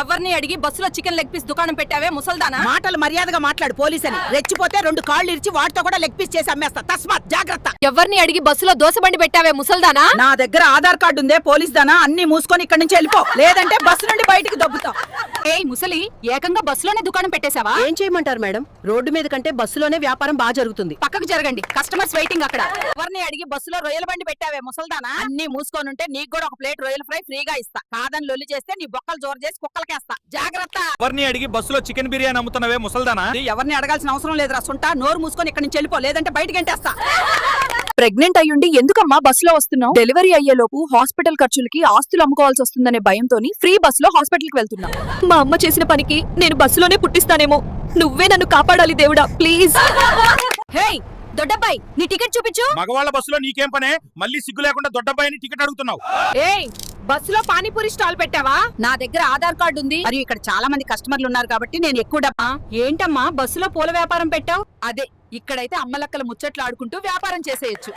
ఎవరిని అడిగి బస్సులో చికెన్ లెగ్ పీస్ దుకాణం పెట్టావే ముసల్దానా? మాటలు మర్యాదగా మాట్లాడు పోలీస్ అని రెచ్చిపోతే రెండు కాళ్ళు ఇరిచి వాటితో కూడా లెగ్ పీస్ చేసి అమ్మేస్తా. తస్మాత్ జాగ్రత్త. ఎవరిని అడిగి బస్సులో దోసబండి పెట్టావే ముసల్దానా? నా దగ్గర ఆధార్ కార్డు ఉందే పోలీస్ దానా అన్ని మూసుకొని ఇక్కడి నుంచి వెళ్ళిపో. లేదంటే బస్సు నుండి బయటికి దొబ్బుతాం. ఏయ్ ముసలి ఏకంగా బస్సులోనే దుకాణం పెట్టేశావా? ఏం చేయమంటారు మేడం? రోడ్డు మీద కంటే బస్సులోనే వ్యాపారం బాగా జరుగుతుంది. పక్కకు జరగండి. కస్టమర్స్ వెయిటింగ్ అక్కడ. ఎవరిని అడిగి బస్సులో రొయ్యల బండి పెట్టావే ముసల్దానా? అన్ని మూసుకొని ఉంటే నీకు కూడా ఒక ప్లేట్ రొయ్యల ఫ్రై ఫ్రీగా ఇస్తా. కాదని లొల్లి చేస్తే నీ బొక్కలు జోరు చేసి కుక్కలకేస్తా. జాగ్రత్త! ఎవరిని అడిగి బస్సులో చికెన్ బిర్యానీ అమ్ముతున్నావే ముసల్దానా? ఎవరిని అడగాల్సిన అవసరం లేదురా సుంటా. నోరు మూసుకొని ఇక్కడి నుంచి వెళ్ళిపో లేదంటే బయటికి గంటేస్తా. ప్రెగ్నెంట్ అయ్యుండి ఎందుకమ్మా బస్సులో వస్తున్నావు? డెలివరీ అయ్యేలోపు హాస్పిటల్ ఖర్చులకి ఆస్తులు అమ్ముకోవాల్సి వస్తుందనే భయంతోని ఫ్రీ బస్సులో హాస్పిటల్కి వెళ్తున్నా. మా అమ్మ చేసిన పనికి నేను బస్సులోనే పుట్టిస్తానేమో. నువ్వే నన్ను కాపాడాలి దేవుడా ప్లీజ్. హేయ్ దొడ్డబ్బాయి నీ టికెట్ చూపించు. మగవాళ్ళ బస్సులో నీకేం పనే? మళ్ళీ సిగ్గు లేకుండా దొడ్డబ్బాయిని టికెట్ అడుగుతున్నావు. ఏయ్ బస్సులో పానీపూరి స్టాల్ పెట్టావా? నా దగ్గర ఆధార్ కార్డు ఉంది మరియు ఇక్కడ చాలా మంది కస్టమర్లు ఉన్నారు కాబట్టి నేను ఎక్కువ డబ్బా. ఏంటమ్మా బస్సులో పూల వ్యాపారం పెట్టావు? అదే ఇక్కడైతే అమ్మలక్కల ముచ్చట్లు ఆడుకుంటూ వ్యాపారం చేసేయచ్చు.